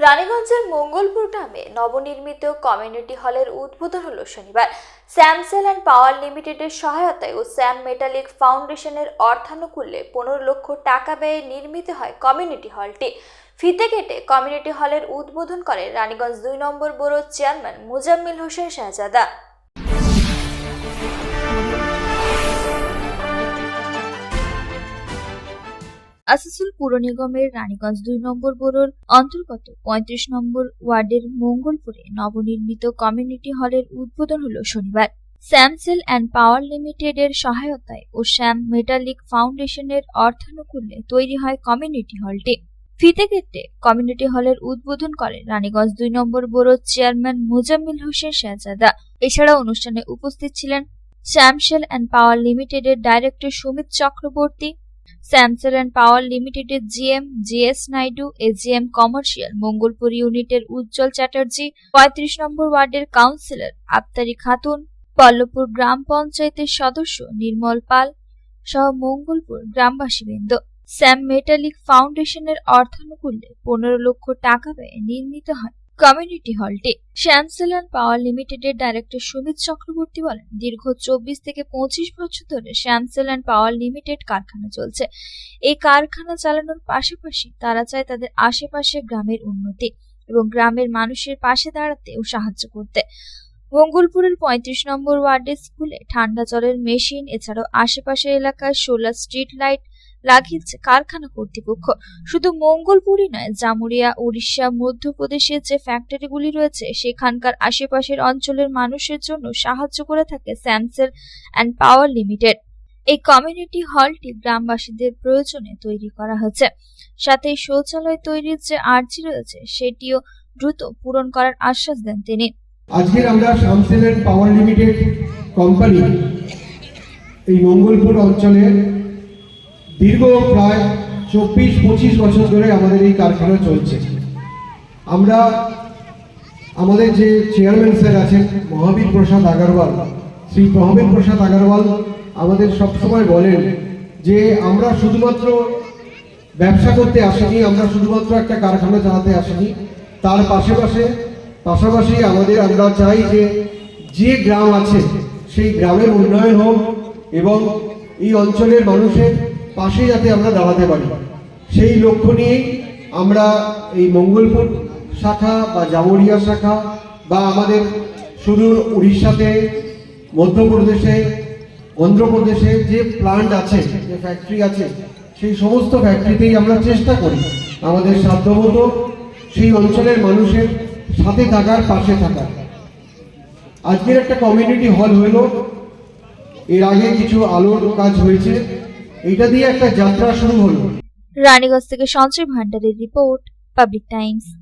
রানীগঞ্জের মঙ্গলপুর গ্রামে নবনির্মিত কমিউনিটি হলের উদ্বোধন হলো শনিবার। স্যামসেল অ্যান্ড পাওয়ার লিমিটেডের সহায়তায় ও স্যাম মেটালিক ফাউন্ডেশনের অর্থানুকূল্যে পনেরো লক্ষ টাকা ব্যয়ে নির্মিত হয় কমিউনিটি হলটি। ফিতে কেটে কমিউনিটি হলের উদ্বোধন করে রানীগঞ্জ দুই নম্বর বোরোর চেয়ারম্যান মুজাম্মিল হোসেন শাহজাদা। আসাসুল পুর নিগমের রানীগঞ্জ দুই নম্বর বোরোর অন্তর্গত পঁয়ত্রিশ নম্বর ওয়ার্ডের মঙ্গলপুরে নবনির্মিত কমিউনিটি হলের উদ্বোধন হলো শনিবার। স্যামসেল অ্যান্ড পাওয়ার লিমিটেড এর সহায়তায় ও শ্যাম মেটালিক ফাউন্ডেশনের অর্থানুকূল্যে তৈরি হয় কমিউনিটি হলটি। ফিতে কেটে কমিউনিটি হলের উদ্বোধন করেন রানীগঞ্জ দুই নম্বর বোরোর চেয়ারম্যান মুজাম্মিল হোসেন শাহজাদা। এছাড়া অনুষ্ঠানে উপস্থিত ছিলেন স্যামসেল অ্যান্ড পাওয়ার লিমিটেডের director Sumit Chakraborty Shyam SEL and power লিমিটেডের GM GS Naidu AGM commercial Mangalpur ইউনিটের উজ্জ্বল চ্যাটার্জি পঁয়ত্রিশ নম্বর ওয়ার্ডের কাউন্সিলর আফতারি খাতুন পল্লবপুর গ্রাম পঞ্চায়েতের সদস্য নির্মল পাল সহ মঙ্গলপুর গ্রামবাসীবৃন্দ স্যাম মেটালিক ফাউন্ডেশনের অর্থানুকূল্যে পনেরো লক্ষ টাকা ব্যয়ে নির্মিত হয়। কমিউনিটি হলটি। অ্যান্ড পাওয়ার লিমিটেডের ডাইরেক্টর সুমিত চক্রবর্তী বলেন, দীর্ঘ চব্বিশ থেকে পঁচিশ বছর ধরে শ্যামসেল অ্যান্ড পাওয়ার লিমিটেড কারখানা চলছে। এই কারখানা চালানোর পাশাপাশি তারা চায় তাদের আশেপাশে গ্রামের উন্নতি এবং গ্রামের মানুষের পাশে দাঁড়াতে ও সাহায্য করতে। মঙ্গলপুরের পঁয়ত্রিশ নম্বর ওয়ার্ডের স্কুলে ঠান্ডা জলের মেশিন, এছাড়াও আশেপাশের এলাকায় সোলার স্ট্রিট লাইট লাগিয়েছে কারখানা কর্তৃপক্ষ। শুধু মঙ্গলপুরই নয়, জামুরিয়া, উড়িষ্যা মধ্যপ্রদেশের যে ফ্যাক্টরিগুলি রয়েছে, সেখানকার আশেপাশের অঞ্চলের মানুষের জন্য সাহায্য করে থাকে স্যামসেল অ্যান্ড পাওয়ার লিমিটেড এই কমিউনিটি হলটি গ্রামবাসীদের প্রয়োজনে তৈরি করা হয়েছে। সাথে শৌচালয় তৈরির যে আর্জি রয়েছে, সেটিও দ্রুত পূরণ করার আশ্বাস দেন তিনি। আজকের আমরা শামসেলের পাওয়ার লিমিটেড কোম্পানি এই মঙ্গলপুর অঞ্চলে দীর্ঘ প্রায় চব্বিশ, পঁচিশ বছর ধরে আমাদের এই কারখানা চলছে। আমরা আমাদের যে চেয়ারম্যান স্যার আছেন, মহাবীর প্রসাদ আগরওয়াল, শ্রী মহাবীর প্রসাদ আগরওয়াল আমাদের সবসময় বলেন যে আমরা শুধুমাত্র ব্যবসা করতে আসিনি, আমরা শুধুমাত্র একটা কারখানা চালাতে আসিনি। তার পাশাপাশি পাশাপাশি আমাদের আমরা চাই যে যে গ্রাম আছে, সেই গ্রামের উন্নয়ন হোক এবং এই অঞ্চলের মানুষের পাশে যাতে আমরা দাঁড়াতে পারি। সেই লক্ষ্য নিয়েই আমরা এই মঙ্গলপুর শাখা বা জামুরিয়া শাখা বা আমাদের সুদূর উড়িষ্যাতে, মধ্যপ্রদেশে, অন্ধ্রপ্রদেশে যে প্লান্ট আছে, যে ফ্যাক্টরি আছে, সেই সমস্ত ফ্যাক্টরিতেই আমরা চেষ্টা করি আমাদের সাধ্যমতো সেই অঞ্চলের মানুষের সাথে থাকার, পাশে থাকার। আজকের একটা কমিউনিটি হল হলো। এর আগে কিছু আলোর কাজ হয়েছে। এটা দিয়ে একটা যাত্রা শুরু হলো। রানীগঞ্জ থেকে সঞ্জয় ভান্ডারের রিপোর্ট পাবলিক টাইমস।